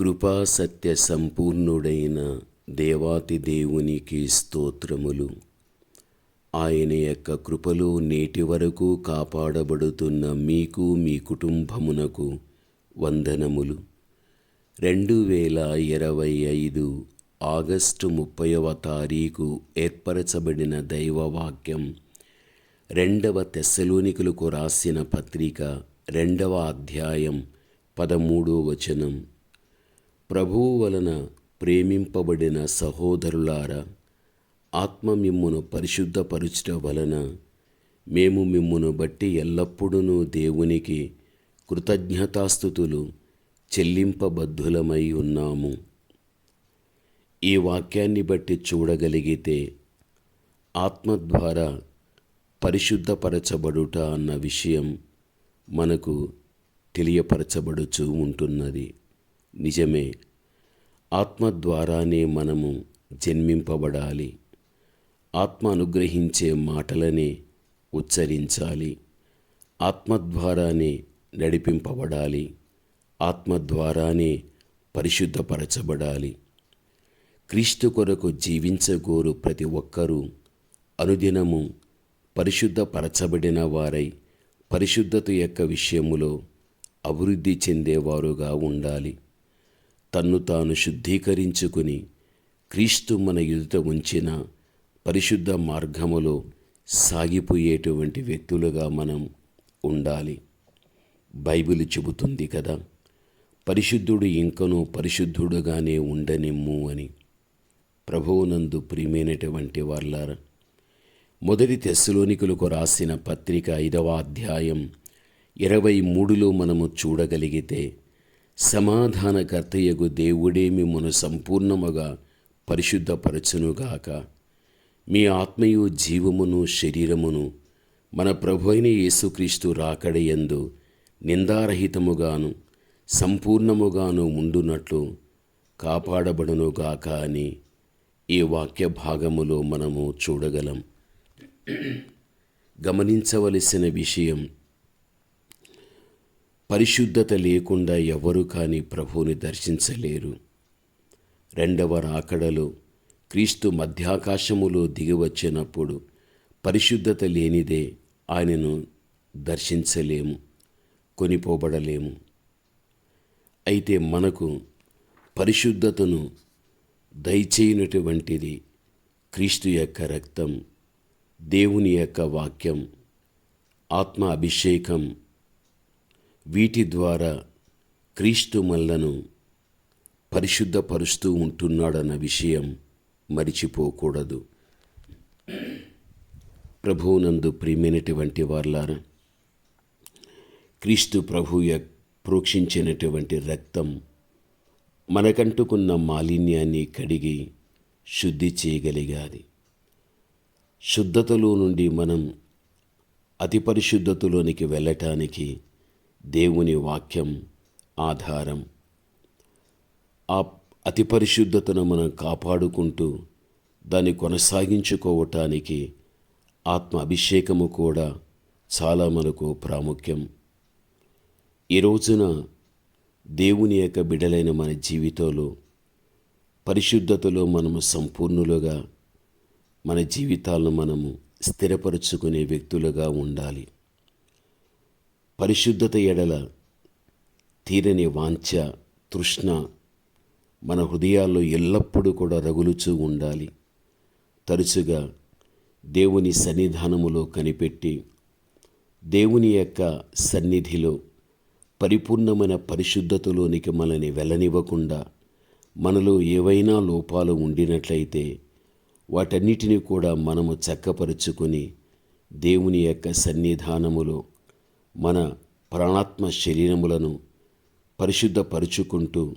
కృపా సత్య సంపూర్ణుడైన దేవాతి దేవునికి స్తోత్రములు. ఆయన యొక్క కృపలు నేటి వరకు కాపాడబడుతున్న మీకు మీ కుటుంబమునకు వందనములు. రెండు వేల ఇరవై ఐదు ఆగస్టు ముప్పైవ తారీఖు ఏర్పరచబడిన దైవవాక్యం రెండవ తెస్సలోనికులకు రాసిన పత్రిక రెండవ అధ్యాయం పదమూడో వచనం ప్రభువు వలన ప్రేమింపబడిన సహోదరులారా ఆత్మ మిమ్మును పరిశుద్ధపరచుట వలన మేము మిమ్మును బట్టి ఎల్లప్పుడూ దేవునికి కృతజ్ఞతాస్థుతులు చెల్లింపబద్ధులమై ఉన్నాము. ఈ వాక్యాన్ని బట్టి చూడగలిగితే ఆత్మ ద్వారా పరిశుద్ధపరచబడుట అన్న విషయం మనకు తెలియపరచబడుచూ ఉంటున్నది. నిజమే. ఆత్మ ద్వారానే మనము జన్మింపబడాలి. ఆత్మ అనుగ్రహించే మాటలనే ఉచ్చరించాలి. ఆత్మ ద్వారానే నడిపింపబడాలి. ఆత్మ ద్వారానే పరిశుద్ధపరచబడాలి. క్రీస్తు కొరకు జీవించగోరు ప్రతి ఒక్కరూ అనుదినము పరిశుద్ధపరచబడిన వారై పరిశుద్ధత యొక్క విషయములో అభివృద్ధి చెందేవారుగా ఉండాలి. తన్ను తాను శుద్ధీకరించుకుని క్రీస్తు మన ఎదుట ఉంచిన పరిశుద్ధ మార్గములో సాగిపోయేటువంటి వ్యక్తులుగా మనం ఉండాలి. బైబిల్ చెబుతుంది కదా పరిశుద్ధుడు ఇంకనూ పరిశుద్ధుడుగానే ఉండనిమ్ము అని. ప్రభువునందు ప్రియమైనటువంటి వాళ్ళారా మొదటి తెస్సులోనికులకు రాసిన పత్రిక ఐదవ అధ్యాయం ఇరవై మూడులో మనము చూడగలిగితే సమాధానకర్తయ్యకు దేవుడే మిమ్మను సంపూర్ణముగా పరిశుద్ధపరచునుగాక. మీ ఆత్మయు జీవమును శరీరమును మన ప్రభు అయిన యేసుక్రీస్తు రాకడయందు నిందారహితముగాను సంపూర్ణముగాను ఉండునట్లు కాపాడబడునుగాక అని ఈ వాక్య భాగములో మనము చూడగలం. గమనించవలసిన విషయం పరిశుద్ధత లేకుండా ఎవరు కానీ ప్రభువుని దర్శించలేరు. రెండవ రాకడలో క్రీస్తు మధ్యాకాశములో దిగివచ్చినప్పుడు పరిశుద్ధత లేనిదే ఆయనను దర్శించలేము కొనిపోబడలేము. అయితే మనకు పరిశుద్ధతను దయచేయనటువంటిది క్రీస్తు యొక్క రక్తం దేవుని యొక్క వాక్యం ఆత్మ అభిషేకం వీటి ద్వారా క్రీస్తు మల్లను పరిశుద్ధపరుస్తూ ఉంటున్నాడన్న విషయం మరిచిపోకూడదు. ప్రభువునందు ప్రియమైనటువంటి వార్లారా క్రీస్తు ప్రభు ప్రోక్షించినటువంటి రక్తం మనకంటుకున్న మాలిన్యాన్ని కడిగి శుద్ధి చేయగలిగాది. శుద్ధతలో నుండి మనం అతి పరిశుద్ధతలోనికి వెళ్ళటానికి దేవుని వాక్యం ఆధారం. ఆ అతి పరిశుద్ధతను మనం కాపాడుకుంటూ దాన్ని కొనసాగించుకోవటానికి ఆత్మ అభిషేకము కూడా చాలా మనకు ప్రాముఖ్యం. ఈ రోజున దేవుని యొక్క బిడలైన మన జీవితంలో పరిశుద్ధతలో మనము సంపూర్ణులుగా మన జీవితాలను మనము స్థిరపరుచుకునే వ్యక్తులుగా ఉండాలి. పరిశుద్ధత ఎడల తీరని వాంఛ తృష్ణ మన హృదయాల్లో ఎల్లప్పుడూ కూడా రగులుచూ ఉండాలి. తరచుగా దేవుని సన్నిధానములో కనిపెట్టి దేవుని యొక్క సన్నిధిలో పరిపూర్ణమైన పరిశుద్ధతలోనికి మనల్ని వెళ్ళనివ్వకుండా మనలో ఏవైనా లోపాలు ఉండినట్లయితే వాటన్నిటినీ కూడా మనము చక్కపరుచుకొని దేవుని యొక్క సన్నిధానములో మన ప్రాణాత్మ శరీరములను పరిశుద్ధపరుచుకుంటూ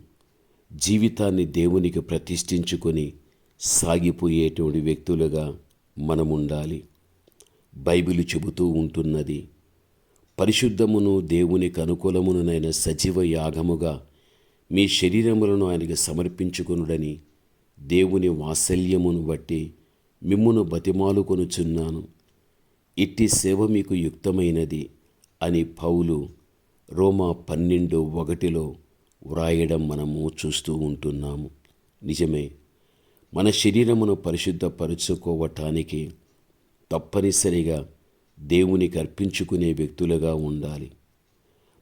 జీవితాన్ని దేవునికి ప్రతిష్ఠించుకొని సాగిపోయేటువంటి వ్యక్తులుగా మనముండాలి. బైబిల్ చెబుతూ ఉంటున్నది పరిశుద్ధమును దేవునికి అనుకూలమునైన సజీవ యాగముగా మీ శరీరములను ఆయనకి సమర్పించుకొనుడని దేవుని వాత్సల్యమును బట్టి మిమ్మును బతిమాలుకొనుచున్నాను. ఇట్టి సేవ మీకు యుక్తమైనది. అని పౌలు రోమా పన్నెండు ఒకటిలో వ్రాయడం మనము చూస్తూ ఉంటున్నాము. నిజమే మన శరీరమును పరిశుద్ధపరుచుకోవటానికి తప్పనిసరిగా దేవునికి అర్పించుకునే వ్యక్తులుగా ఉండాలి.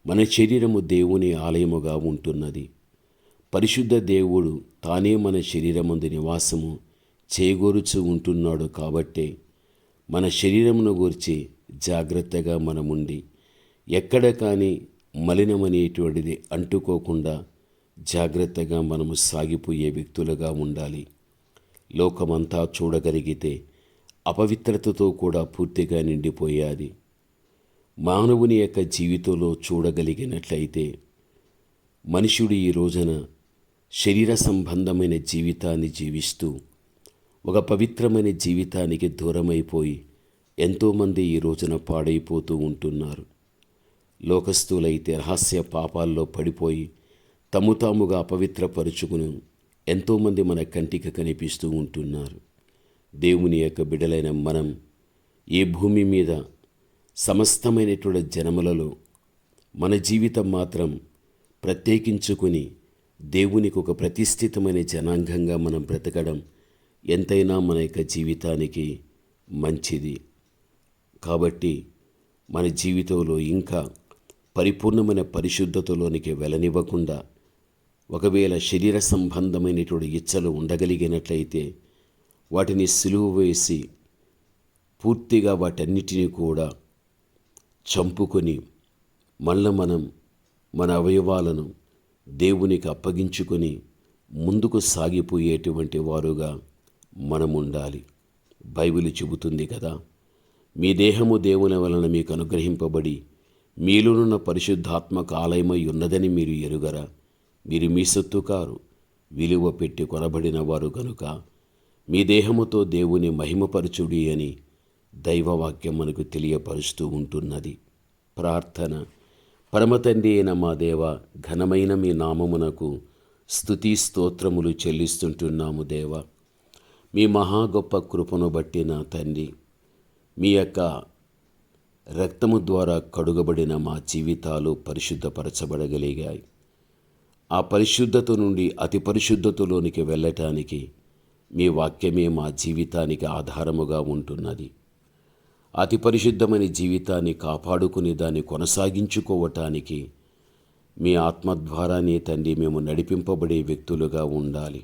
మన శరీరము దేవుని ఆలయముగా ఉంటున్నది. పరిశుద్ధ దేవుడు తానే మన శరీరమందు నివాసము చేగోరుచు ఉంటున్నాడు కాబట్టే మన శరీరమును గూర్చి జాగ్రత్తగా మనముండి ఎక్కడ కానీ మలినమనేటువంటిది అంటుకోకుండా జాగ్రత్తగా మనము సాగిపోయే వ్యక్తులుగా ఉండాలి. లోకమంతా చూడగలిగితే అపవిత్రతతో కూడా పూర్తిగా నిండిపోయాది. మానవుని యొక్క జీవితంలో చూడగలిగినట్లయితే మనుషుడు ఈ రోజున శరీర సంబంధమైన జీవితాన్ని జీవిస్తూ ఒక పవిత్రమైన జీవితానికి దూరమైపోయి ఎంతోమంది ఈ రోజున పాడైపోతూ ఉంటున్నారు. లోకస్తులైతే రహస్య పాపాల్లో పడిపోయి తము తాముగా అపవిత్రపరుచుకుని ఎంతోమంది మన కంటికి కనిపిస్తూ ఉంటున్నారు. దేవుని యొక్క బిడలైన మనం ఈ భూమి మీద సమస్తమైనటువంటి జనములలో మన జీవితం మాత్రం ప్రత్యేకించుకుని దేవునికి ఒక ప్రతిష్ఠితమైన జనాంగంగా మనం బ్రతకడం ఎంతైనా మన యొక్క జీవితానికి మంచిది. కాబట్టి మన జీవితంలో ఇంకా పరిపూర్ణమైన పరిశుద్ధతలోనికి వెళ్ళనివ్వకుండా ఒకవేళ శరీర సంబంధమైనటువంటి ఇచ్చలు ఉండగలిగినట్లయితే వాటిని సులువు వేసి పూర్తిగా వాటన్నిటినీ కూడా చంపుకొని మళ్ళీ మనం మన అవయవాలను దేవునికి అప్పగించుకొని ముందుకు సాగిపోయేటువంటి వారుగా మనం ఉండాలి బైబిల్ చెబుతుంది కదా మీ దేహము దేవుని వలన మీకు అనుగ్రహింపబడి మీలోనున్న పరిశుద్ధాత్మక ఆలయమై ఉన్నదని మీరు ఎరుగరా? మీరు మీ సొత్తు కారు. విలువ పెట్టి కొనబడిన వారు కనుక మీ దేహముతో దేవుని మహిమపరచుడి అని దైవవాక్యం మనకు తెలియపరుస్తూ ఉంటున్నది. ప్రార్థన. పరమతండ్రి అయిన మా దేవ ఘనమైన మీ నామమునకు స్థుతి స్తోత్రములు చెల్లిస్తుంటున్నాము దేవ. మీ మహా గొప్ప కృపను బట్టి నా తండ్రి మీ యొక్క రక్తము ద్వారా కడుగబడిన మా జీవితాలు పరిశుద్ధపరచబడగలిగాయి. ఆ పరిశుద్ధత నుండి అతి పరిశుద్ధతలోనికి వెళ్ళటానికి మీ వాక్యమే మా జీవితానికి ఆధారముగా ఉంటున్నది. అతి పరిశుద్ధమైన జీవితాన్ని కాపాడుకుని దాన్ని కొనసాగించుకోవటానికి మీ ఆత్మ ద్వారానే తండ్రి మేము నడిపింపబడే వ్యక్తులుగా ఉండాలి.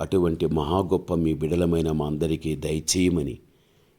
అటువంటి మహా గొప్ప మీ బిడలమైన మా అందరికీ దయచేయమని